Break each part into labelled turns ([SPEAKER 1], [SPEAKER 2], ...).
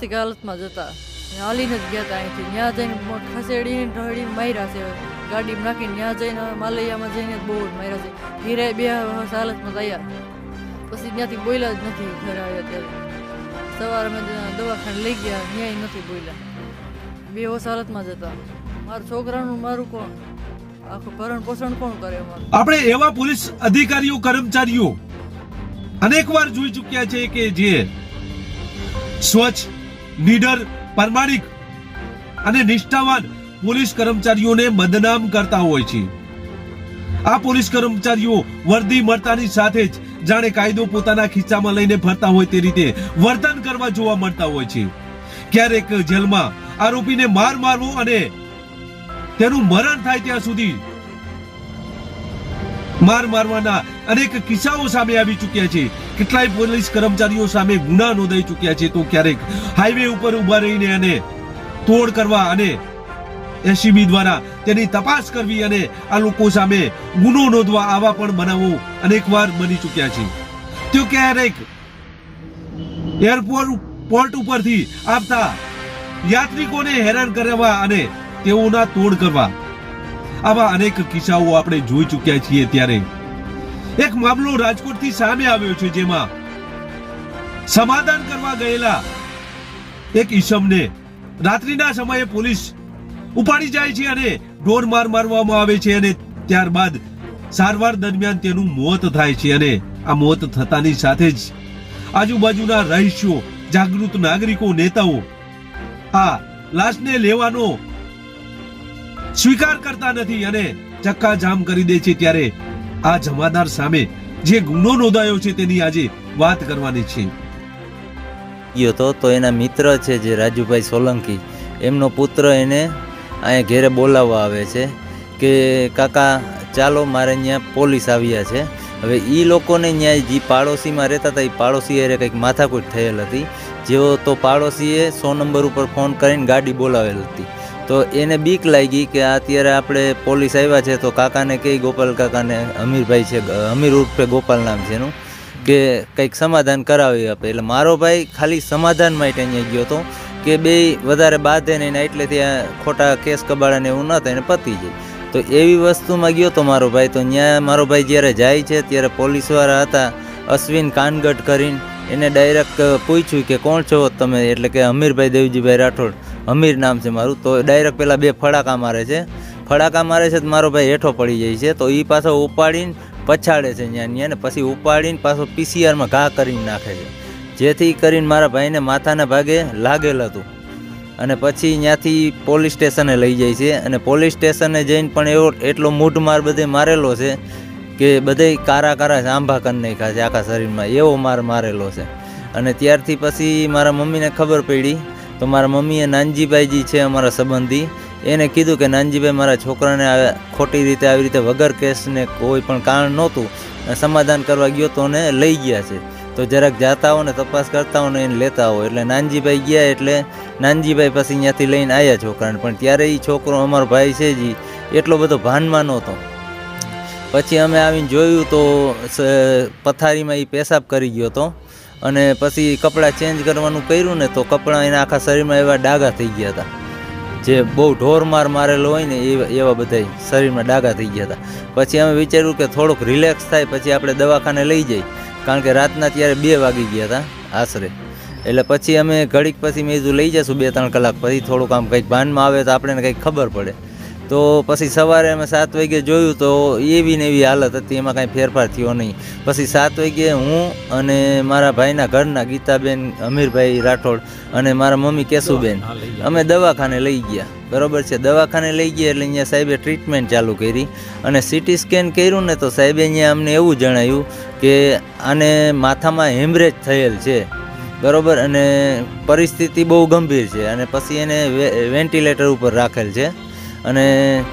[SPEAKER 1] આર્થિક હાલતમાં જતા. હાલીને જ ગયા હતા અહીંથી. ત્યાં જઈને ખસેડીને ઢળીને માર્યા છે. ગાડીમાં નાખીને ત્યાં જઈને માલૈયામાં જઈને બહુ જ માર્યા છે. હીરે બે હાલતમાં તૈયાર પછી ત્યાંથી બોલ્યા જ નથી ઘરે આવ્યા ત્યારે. સવારે અમે દવાખાને લઈ ગયા. ત્યાંય નથી બોલ્યા. બે હોશ હાલતમાં જ હતા. મારા છોકરાનું મારું કોણ? આખું ભરણ પોષણ કોણ કરે
[SPEAKER 2] આપણે એવા પોલીસ અધિકારીઓ, કર્મચારીઓ અનેકવાર જોઈ ચૂક્યા છે કે જે સ્વચ્છ નીડર, પ્રામાણિક અને નિષ્ઠાવાન પોલીસ કર્મચારીઓને બદનામ કરતા હોય છે. આ પોલીસ કર્મચારીઓ વર્દી મળતાની સાથે જ જાણે કાયદો પોતાના ખીચામાં લઈને ફરતા હોય તે રીતે વર્તન કરવા જોવા મળતા હોય છે. ક્યારેક જેલમાં આરોપીને માર મારવો અને તેનું મરણ થાય ત્યાં સુધી માર મારવાના અનેક કિસ્સાઓ સામે આવી ચૂક્યા છે. કેટલાય પોલીસ કર્મચારીઓ સામે ગુના નોંધાઈ ચૂક્યા છે તો ક્યારેક હાઈવે ઉપર ઊભા રહીને અને તોડ કરવા અને એસીબી દ્વારા તેની તપાસ કરવી અને આ લોકો સામે ગુનો નોંધવા આવા પણ બનાવો અનેકવાર બની ચૂક્યા છે. તો ક્યારેક એરપોર્ટ પોર્ટ ઉપરથી આવતા યાત્રિકોને હેરાન કરવા અને તેઓના તોડ કરવા આવા અનેક કિસ્સાઓ આપણે જોઈ ચૂક્યા છીએ ત્યારે. એક મામલો રાજકોટથી સામે આવ્યો છે જેમાં સમાધાન કરવા ગયેલા એક ઈસમને રાત્રિના સમયે પોલીસ ઉપાડી જાય છે અને ઢોર માર મારવામાં આવે છે અને ત્યારબાદ સારવાર દરમિયાન તેનું મોત થાય છે અને આ મોત થતાની સાથે જ આજુબાજુના રહીશો, જાગૃત નાગરિકો, નેતાઓ આ લાશને લેવાનો સ્વીકાર કરતા નથી અને ચક્કા જામ કરી દે છે ત્યારે આ જમાદાર સામે જે ગુનો નોંધાયો છે તેની આજે વાત કરવાની છે.
[SPEAKER 3] યો હતો તો એના મિત્ર છે જે રાજુભાઈ સોલંકી, એમનો પુત્ર એને અહીંયા ઘેરે બોલાવવા આવે છે કે, કાકા, ચાલો મારે અહીંયા પોલીસ આવ્યા છે. હવે એ લોકોને ત્યાં જે પાડોશીમાં રહેતા હતા એ પાડોશી અરે કંઈક માથાકૂટ થયેલ હતી. જેઓ તો પાડોશીએ સો નંબર ઉપર ફોન કરીને ગાડી બોલાવેલ હતી. તો એને બીક લાગી કે અત્યારે આપણે પોલીસ આવ્યા છે તો કાકાને કહી ગોપાલ કાકાને, અમીરભાઈ છે અમીર ઉર્ફે ગોપાલ નામ છે એનું, કે કંઈક સમાધાન કરાવી આપે. એટલે મારો ભાઈ ખાલી સમાધાન માટે અહીંયા ગયો હતો કે બે વધારે બાંધે નહીં એટલે ત્યાં ખોટા કેસ કબાડાને એવું ન થાય એને પતી જાય. તો એવી વસ્તુમાં ગયો તો મારો ભાઈ, તો ત્યાં મારો ભાઈ જ્યારે જાય છે, ત્યારે પોલીસવાળા હતા, અશ્વિન કાનગટ કરીને, એને ડાયરેક્ટ પૂછ્યું કે કોણ છો તમે? એટલે કે અમીરભાઈ દેવજીભાઈ રાઠોડ. અમીર નામ છે મારું. તો ડાયરેક્ટ પેલા બે ફડાકા મારે છે. ફડાકા મારે છે તો મારો ભાઈ હેઠો પડી જાય છે. તો એ પાછો ઉપાડીને પછાડે છે ત્યાં ત્યાં ને પછી ઉપાડીને પાછો પીસીઆરમાં ઘા કરીને નાખે છે. જેથી કરીને મારા ભાઈને માથાના ભાગે લાગેલ હતું. અને પછી ત્યાંથી પોલીસ સ્ટેશને લઈ જાય છે. અને પોલીસ સ્ટેશને જઈને પણ એવો એટલો મૂઢ માર બધે મારેલો છે કે બધે કારા કારા જાંભા કરી નાખ્યા છે આખા શરીરમાં. એવો માર મારેલો છે. અને ત્યારથી પછી મારા મમ્મીને ખબર પડી તો મારા મમ્મીએ નાનજીભાઈજી છે અમારા સંબંધી. એને કીધું કે નાનજીભાઈ મારા છોકરાને ખોટી રીતે આવી રીતે વગર કેસને કોઈ પણ કારણ નહોતું સમાધાન કરવા ગયો તો એને લઈ ગયા છે. તો જરાક જાતા હો ને તપાસ કરતા હો ને એને લેતા હો. એટલે નાનજીભાઈ ગયા એટલે નાનજીભાઈ પછી ત્યાંથી લઈને આવ્યા છોકરાને. પણ ત્યારે એ છોકરો અમારો ભાઈ છે જી, એટલો બધો ભાનમાં નહોતો. પછી અમે આવીને જોયું તો પથારીમાં એ પેશાબ કરી ગયો હતો. અને પછી કપડાં ચેન્જ કરવાનું કર્યું ને તો કપડાં એના આખા શરીરમાં એવા ડાઘા થઈ ગયા હતા. જે બહુ ઢોર માર મારેલો હોય ને એવા એવા બધા શરીરમાં ડાઘા થઈ ગયા હતા. પછી અમે વિચાર્યું કે થોડુંક રિલેક્સ થાય, પછી આપણે દવાખાને લઈ જઈએ કારણ કે રાતના ત્યારે બે વાગી ગયા હતા આશરે. એટલે પછી અમે ઘડીક પછી મેં લઈ જશું બે ત્રણ કલાક. પછી થોડુંક આમ કંઈક ભાનમાં આવે તો આપણને કંઈક ખબર પડે. તો પછી સવારે અમે સાત વાગે જોયું તો એવી ને એવી હાલત હતી, એમાં કાંઈ ફેરફાર થયો નહીં. પછી સાત વાગે હું અને મારા ભાઈના ઘરના ગીતાબેન, અમીરભાઈ રાઠોડ અને મારા મમ્મી કેશુબેન, અમે દવાખાને લઈ ગયા. બરાબર છે, દવાખાને લઈ ગયા એટલે અહીંયા સાહેબે ટ્રીટમેન્ટ ચાલુ કરી અને સીટી સ્કેન કર્યું ને તો સાહેબે અહીંયા અમને એવું જણાવ્યું કે આને માથામાં હેમરેજ થયેલ છે. બરાબર, અને પરિસ્થિતિ બહુ ગંભીર છે અને પછી એને વેન્ટિલેટર ઉપર રાખેલ છે. અને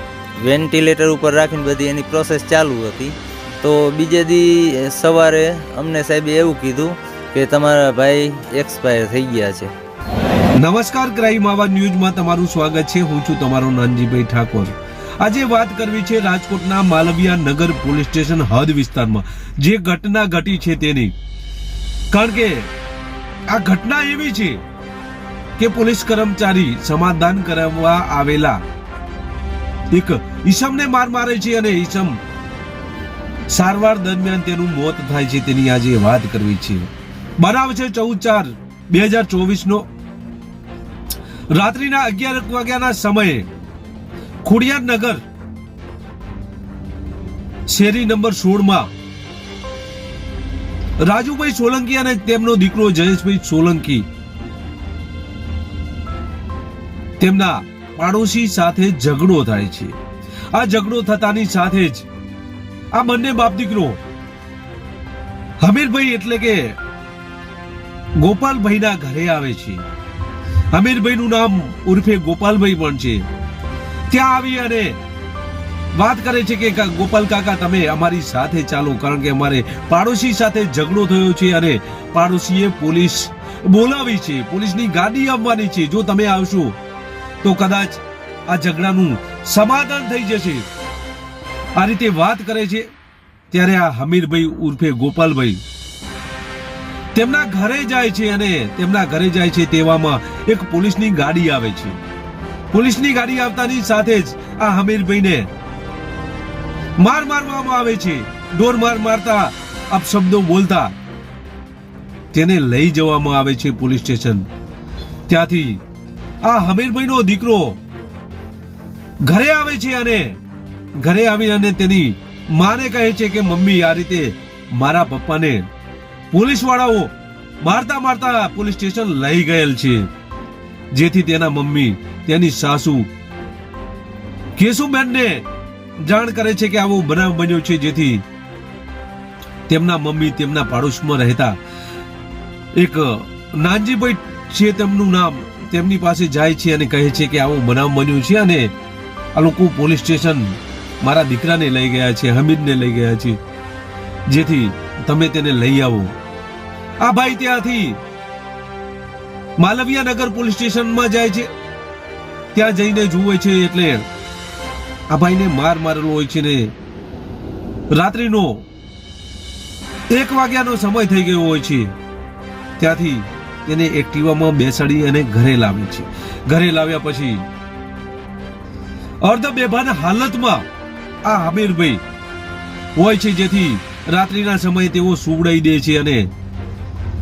[SPEAKER 3] વેન્ટિલેટર ઉપર રાખીને બધી એની પ્રોસેસ ચાલુ હતી. તો બીજે દી સવારે અમને સાહેબે એવું કીધું કે તમારા ભાઈ એક્સપાયર થઈ ગયા છે.
[SPEAKER 2] નમસ્કાર, ક્રાઇમ આવા ન્યૂઝમાં તમારું સ્વાગત છે. હું છું તમારો નાનજીભાઈ ઠાકોર. આજે વાત કરવી છે રાજકોટના માલવિયા નગર પોલીસ સ્ટેશન હદ વિસ્તારમાં. જે ઘટના ઘટી છે તેની. કારણ કે આ ઘટના એવી છે કે પોલીસ કર્મચારી સમાધાન કરાવવા આવેલા એક ઈસમને માર મારે છે અને ઈસમ સારવાર દરમિયાન તેનું મોત થાય છે તેની આજે વાત કરવી છે. બનાવ છે ચૌદ ચાર બે હજાર ચોવીસ નો રાત્રિના અગિયાર વાગ્યાના સમયે ખોડિયારનગર શેરી નંબર સોળમાં રાજુભાઈ સોલંકી અને તેમનો દીકરો જયેશભાઈ સોલંકી તેમના પાડોશી સાથે ઝઘડો થાય છે. આ ઝઘડો થતાની સાથે જ આ બંને બાપ દીકરો હમીરભાઈ એટલે કે ગોપાલભાઈના ઘરે આવે છે. હમીરભાઈનું નામ ઉર્ફે ગોપાલભાઈ પણ છે. ત્યાં આવી અને વાત કરે છે કે ગોપાલ કાકા, તમે અમારી સાથે ચાલો, કારણ કે અમારે પાડોશી સાથે ઝઘડો થયો છે અને પાડોશીએ પોલીસ બોલાવી છે. પોલીસની ગાડી આવવાની છે. જો તમે આવશો તો કદાચ આ ઝઘડાનું સમાધાન થઈ જશે. આ રીતે વાત કરે છે ત્યારે આ હમીરભાઈ ઉર્ફે ગોપાલભાઈ. તેમના ઘરે જાય છે અને તેમના ઘરે જાય છે તેવામાં એક પોલીસની ગાડી આવે છે. પોલીસની ગાડી આવતાની સાથે જ આ હમીરભાઈને માર મારવામાં આવે છે. ડોર માર મારતા, અપશબ્દો બોલતા. તેને લઈ જવામાં આવે છે પોલીસ સ્ટેશન. ત્યાંથી આ હમીરભાઈનો દીકરો ઘરે આવે છે અને ઘરે આવી અને તેની માને કહે છે કે, મમ્મી, આ રીતે મારા પપ્પાને પોલીસ વાળાઓ મારતા મારતા પોલીસ સ્ટેશન લઈ ગયેલ છે. જેથી તેના મમ્મી, તેની સાસુ કેશુબેનને જાણ કરે છે કે આવો બનાવ બન્યો છે. જેથી તેમના મમ્મી તેમના પાડોશમાં રહેતા એક નાનજીભાઈ છે, તેમનું નામ તેમની પાસે જાય છે અને કહે છે કે આવો બનાવ બન્યો છે અને આ લોકો પોલીસ સ્ટેશન મારા દીકરાને લઈ ગયા છે, હમીદને લઈ ગયા છે. જેથી તમે તેને લઈ આવો. આ ભાઈ ત્યાંથી માલવિયા નગર પોલીસ સ્ટેશનમાં જાય છે. ત્યાં જઈને જુએ છે એટલે આ ભાઈને માર મારેલો હોય છે ને રાત્રિનો એક વાગ્યાનો સમય થઈ ગયો હોય છે. ત્યાંથી તેને એક્ટિવામાં બેસાડી અને ઘરે લાવે છે. ઘરે લાવ્યા પછી અર્ધ બેભાન હાલતમાં આ હમીરભાઈ હોય છે જેથી રાત્રિના સમયે તેઓ સુવડાઈ દે છે અને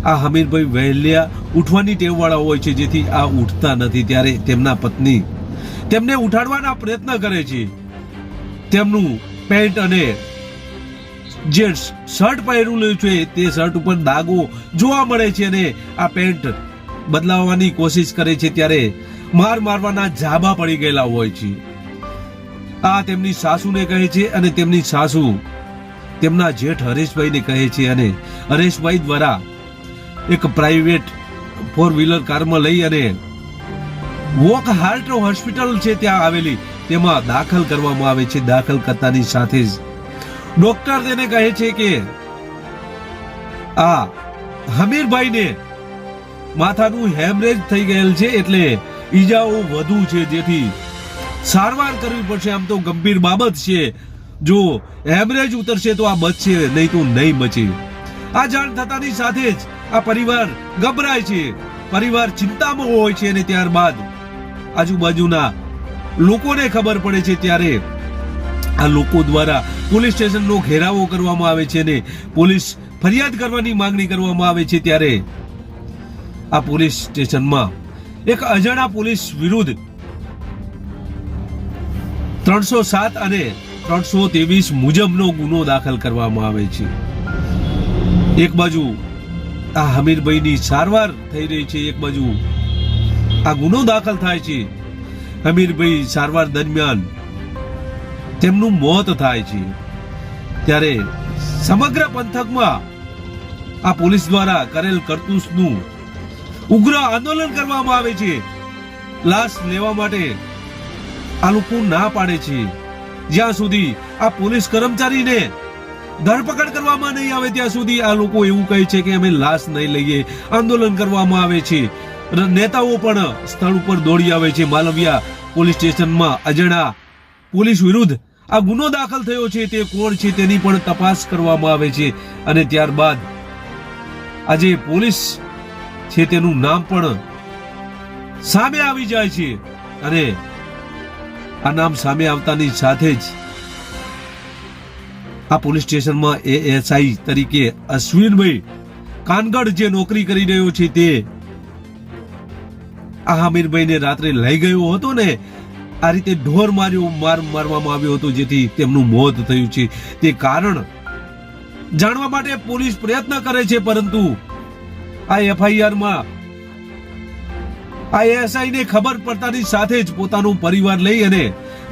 [SPEAKER 2] આ હમીરભાઈ વહેલ્યા ઉઠવાની ટેવવાળા હોય છે જેથી આ ઉઠતા નથી. ત્યારે તેમના પત્ની તેમને ઉઠાડવાના પ્રયત્ન કરે છે. તેમનું પેન્ટ અને જે શર્ટ પહેરેલું છે, તે શર્ટ ઉપર દાગો જોવા મળે છે અને આ પેન્ટ બદલાવવાની કોશિશ કરે છે ત્યારે માર મારવાના જાબા પડી ગયેલા હોય છે. આ તેમની સાસુને કહે છે અને તેમની સાસુ તેમના જેઠ હરેશભાઈને કહે છે અને હરેશભાઈ દ્વારા એક પ્રાઇવેટ ફોર વ્હીલર કારમાં લઈ અને વોક હાર્ટ હોસ્પિટલ છે ત્યાં આવેલી, તેમાં દાખલ કરવામાં આવે છે, દાખલ કરતાની સાથે જ ડોક્ટર તેને કહે છે કે, આ હમીરભાઈને માથાનું હેમરેજ થઈ ગયેલ છે એટલે ઈજાઓ વધુ છે, જેથી સારવાર કરવી પડશે. આમ તો ગંભીર બાબત છે. જો હેમરેજ ઉતરશે તો આ બચશે, નહીં તો નહીં બચે. આ જાણ થતાની સાથે જ આ પરિવાર ગભરાય છે. પરિવાર ચિંતામાં હોય છે અને ત્યારબાદ આજુબાજુના લોકોને ખબર પડે છે ત્યારે આ લોકો દ્વારા પોલીસ સ્ટેશનનો ઘેરાવો કરવામાં આવે છે અને પોલીસ ફરિયાદ કરવાની માંગણી કરવામાં આવે છે ત્યારે આ પોલીસ સ્ટેશનમાં એક અજાણા પોલીસ વિરુદ્ધ ત્રણસો સાત અને ત્રણસો ત્રેવીસ મુજબનો ગુનો દાખલ કરવામાં આવે છે. એક બાજુ આ હમીરભાઈની સારવાર થઈ રહી છે, એક બાજુ આ ગુનો દાખલ થાય છે. હમીરભાઈ સારવાર દરમિયાન તેમનું મોત થાય છે. ત્યારે સમગ્ર પંથકમાં આ પોલીસ દ્વારા કરેલ કરતૂસનું ઉગ્ર આંદોલન કરવામાં આવે છે. લાશ લેવા માટે આ લોકો ના પાડે છે. જ્યાં સુધી આ પોલીસ કર્મચારીને ધરપકડ કરવામાં નહીં આવે, ત્યાં સુધી આ લોકો એવું કહે છે કે અમે લાશ નહીં લઈએ. આંદોલન કરવામાં આવે છે. નેતાઓ પણ સ્થળ ઉપર દોડી આવે છે. માલવિયા પોલીસ સ્ટેશનમાં અજણા પોલીસ વિરુદ્ધ આ ગુનો દાખલ થયો છે તે કોણ છે તેની પણ તપાસ કરવામાં આવે છે. અને ત્યારબાદ આજે પોલીસ છે તેનું નામ પણ સામે આવી જાય છે. અને આ નામ સામે આવતાની સાથે જ આ પોલીસ સ્ટેશનમાં એએસઆઈ તરીકે અશ્વિનભાઈ કાનગડ જે નોકરી કરી રહ્યો છે તે આ હમીરભાઈને રાત્રે લઈ ગયો હતો ને આ રીતે ઢોર માર્યો, માર મારવામાં આવ્યો હતો, જેથી તેમનું મોત થયું છે. તે કારણ જાણવા માટે પોલીસ પ્રયત્ન કરે છે, પરંતુ આ એફઆઈઆરમાં આ એસઆઈને ખબર પડતાની સાથે જ પોતાનો પરિવાર લઈ અને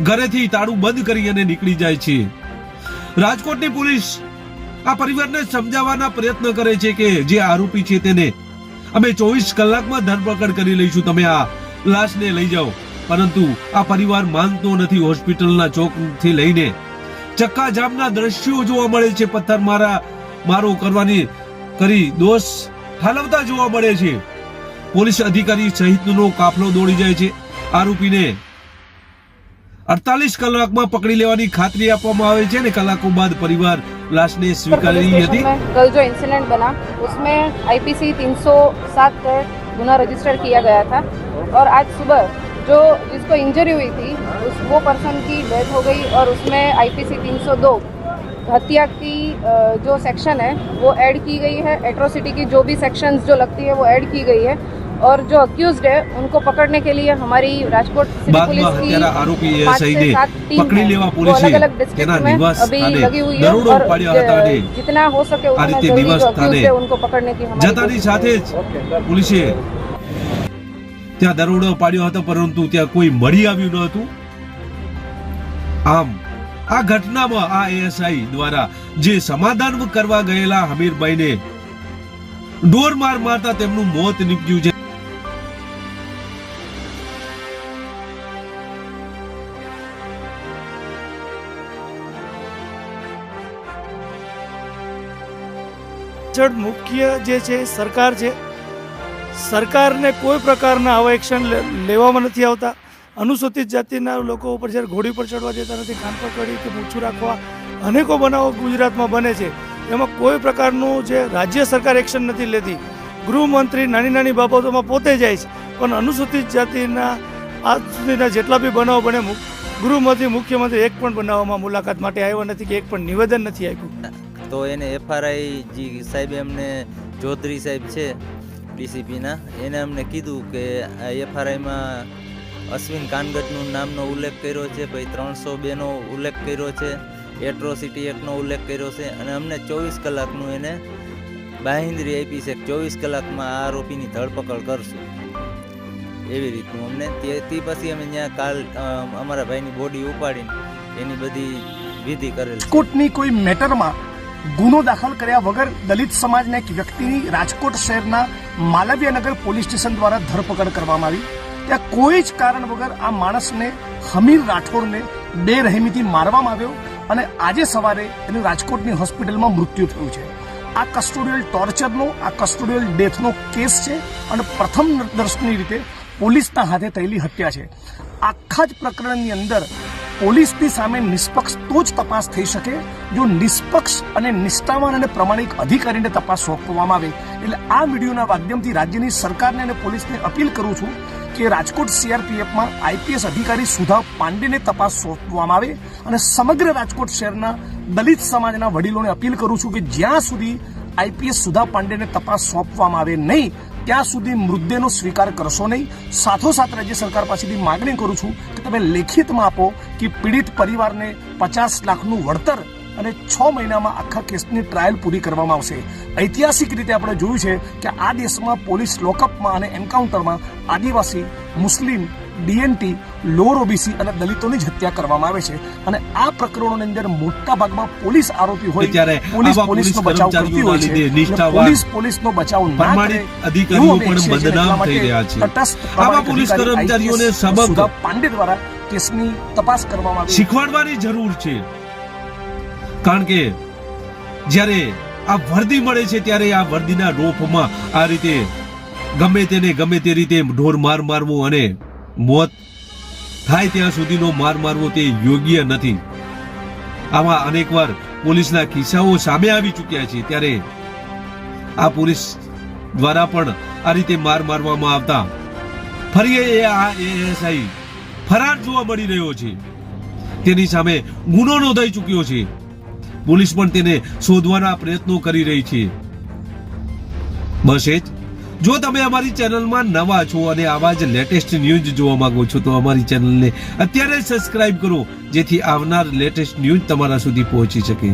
[SPEAKER 2] ઘરેથી તાળું બંધ કરી અને નીકળી જાય છે. રાજકોટની પોલીસ આ પરિવારને સમજાવવાના પ્રયત્ન કરે છે કે જે આરોપી છે તેને અમે ચોવીસ કલાકમાં ધરપકડ કરી લઈશું. તમે આ લાશને લઈ જાઓ. પરંતુ આ પરિવાર માનતો નથી હોસ્પિટલના ચોકથી લઈને ચક્કાજામના દ્રશ્યો જોવા મળે છે પથ્થર મારા મારો કરવાની કરી દોષ ઠાલવતા જોવા મળે છે પોલીસ અધિકારી સહિતનો કાફલો દોડી જાય છે આરોપીને અડતાલીસ કલાકમાં પકડી લેવાની ખાતરી આપવામાં આવે છે ને કલાકો બાદ પરિવાર લાશને
[SPEAKER 4] पुलिस
[SPEAKER 2] સ્વીકારી
[SPEAKER 4] स्टेशन
[SPEAKER 2] હતી
[SPEAKER 4] में कल जो इंसिडेंट बना उसमें आईपीसी 307 पे गुना रजिस्टर किया गया था और आज सुबह जो जिसको इंजरी हुई थी उस वो पर्सन की डेथ हो गई और उसमें आईपीसी 302 हत्या की जो सेक्शन है वो ऐड की गई है। एट्रोसिटी की जो भी सेक्शंस जो लगती है वो ऐड की गई है। और जो अक्यूज है उनको पकड़ने के लिए हमारी राजकोट पुलिस की
[SPEAKER 2] आरोपी
[SPEAKER 4] अलग अलग डिस्ट्रिक्ट में अभी लगी हुई है और जितना हो सके उतना उनको पकड़ने की हमारी
[SPEAKER 2] पुलिस ત્યાં દરોડો પાડ્યો હતો, પરંતુ ત્યાં કોઈ મળી આવ્યું ન હતું આમ, આ ઘટનામાં આ એએસઆઈ દ્વારા જે સમાધાન કરવા ગયેલા હમીરભાઈને ડોર માર મારતા તેમનું મોત નીપજ્યું છે.
[SPEAKER 5] મુખ્ય જે છે, સરકાર છે સરકારને કોઈ પ્રકારના આવા એક્શન લેવામાં નથી આવતા. અનુસૂચિત જાતિના લોકો ઉપર જ્યારે ઘોડી પર ચડવા દેતા નથી કાન પર ચડી કે મૂછું રાખવા, અનેકો બનાવો ગુજરાતમાં બને છે. એમાં કોઈ પ્રકારનું જે રાજ્ય સરકાર એક્શન નથી લેતી. ગૃહમંત્રી નાની નાની બાબતોમાં પોતે જાય છે, પણ અનુસૂચિત જાતિના આજ સુધીના જેટલા બી બનાવો બને ગૃહમંત્રી, મુખ્યમંત્રી એક પણ બનાવવામાં મુલાકાત માટે આવ્યો નથી કે એક પણ નિવેદન નથી આપ્યું.
[SPEAKER 3] તો એને એફઆરઆઈ જી સાહેબ એમને, ચૌધરી સાહેબ છે ડીસીપીના એને અમને કીધું કે આ એફઆરઆઈમાં અશ્વિન કાનગટનું નામનો ઉલ્લેખ કર્યો છે, પછી ત્રણસો બેનો ઉલ્લેખ કર્યો છે એટ્રોસિટી એક્ટનો ઉલ્લેખ કર્યો છે, અને અમને ચોવીસ કલાકનું એને બાહિન્દ્રી આપી છે ચોવીસ કલાકમાં આ આરોપીની ધરપકડ કરશું. એવી રીતનું અમને. તે તે પછી અમે ત્યાં કાલ અમારા ભાઈની બોડી ઉપાડીને એની બધી વિધિ કરેલ
[SPEAKER 6] કોર્ટની કોઈ મેટરમાં ગુનો દાખલ કર્યા વગર દલિત સમાજના એક વ્યક્તિની રાજકોટ શહેરના માલવ્યનગર પોલીસ સ્ટેશન દ્વારા ધરપકડ કરવામાં આવી. ત્યાં કોઈ જ કારણ વગર આ માણસને હમીર રાઠોડને બે રહેમીથી મારવામાં આવ્યો અને આજે સવારે એનું રાજકોટની હોસ્પિટલમાં મૃત્યુ થયું છે. આ કસ્ટોડિયલ ટોર્ચરનો, આ કસ્ટોડિયલ ડેથનો કેસ છે અને પ્રથમ દર્શની રીતે પોલીસના હાથે થયેલી હત્યા છે. આખા જ પ્રકરણની અંદર પોલીસની સામે નિષ્પક્ષ તો જ તપાસ થઈ શકે. જો નિષ્પક્ષ અને નિષ્ઠાવાન અને પ્રમાણિક અધિકારીને તપાસ સોંપવામાં આવે, એટલે આ વિડીયોના માધ્યમથી રાજ્યની સરકારને અને પોલીસને અપીલ કરું છું કે રાજકોટ સીઆરપીએફમાં આઈપીએસ અધિકારી સુધા પાંડેને તપાસ સોંપવામાં આવે અને સમગ્ર રાજકોટ શહેરના દલિત સમાજના વડીલોને અપીલ કરું છું કે જ્યાં સુધી આઈપીએસ સુધા પાંડેને તપાસ સોંપવામાં આવે નહીં ત્યાં સુધી મૃતદેહનો સ્વીકાર કરશો નહીં. સાથોસાથ રાજ્ય સરકાર પાસેથી માગણી કરું છું કે તમે લેખિતમાં આપો કે પીડિત પરિવારને પચાસ લાખનું વળતર અને છ મહિનામાં આખા કેસની ટ્રાયલ પૂરી કરવામાં આવશે. ઐતિહાસિક રીતે આપણે જોયું છે કે આ દેશમાં પોલીસ લોકઅપમાં અને એન્કાઉન્ટરમાં આદિવાસી, મુસ્લિમ ડીએનટી લોર ઓબીસી અને દલિતોની જ હત્યા કરવામાં આવે છે. અને આ પ્રકરણોની અંદર મોટા ભાગમાં પોલીસ આરોપી હોય
[SPEAKER 2] ત્યારે
[SPEAKER 6] પોલીસ પોલીસનો બચાવ કરતી હોય છે. પોલીસ પોલીસનો બચાવ ના કરે
[SPEAKER 2] અધિકારીઓ પણ બદનામ થઈ રહ્યા છે.
[SPEAKER 6] તટસ્થ
[SPEAKER 2] આવા પોલીસ કર્મચારીઓને સબક
[SPEAKER 6] પાંડે દ્વારા કેસની તપાસ કરવામાં આવી.
[SPEAKER 2] શીખવાડવાની જરૂર છે. કારણ કે જ્યારે આ વર્દી મળે છે ત્યારે આ વર્દીના રોપમાં આ રીતે ગમે તેને ગમે તે રીતે ઢોર માર મારવું અને મોત થાય ત્યાં સુધીનો માર મારવો તે યોગ્ય નથી. આમાં અનેકવાર પોલીસના કિસ્સાઓ સામે આવી ચૂક્યા છે ત્યારે આ પોલીસ દ્વારા પણ આ રીતે માર મારવામાં આવતા. ફરી એ આ એએસઆઈ ફરાર જોવા મળી રહ્યો છે. તેની સામે ગુનો નોંધાઈ ચૂક્યો છે. પોલીસ પણ તેને શોધવાના પ્રયત્નો કરી રહી છે. બસ એ જ જો તમે અમારી ચેનલમાં નવા છો અને આવા જ લેટેસ્ટ ન્યૂઝ જોવા માંગો છો, તો અમારી ચેનલને અત્યારે સબસ્ક્રાઇબ કરો, જેથી આવનાર લેટેસ્ટ ન્યૂઝ તમારા સુધી પહોંચી શકે.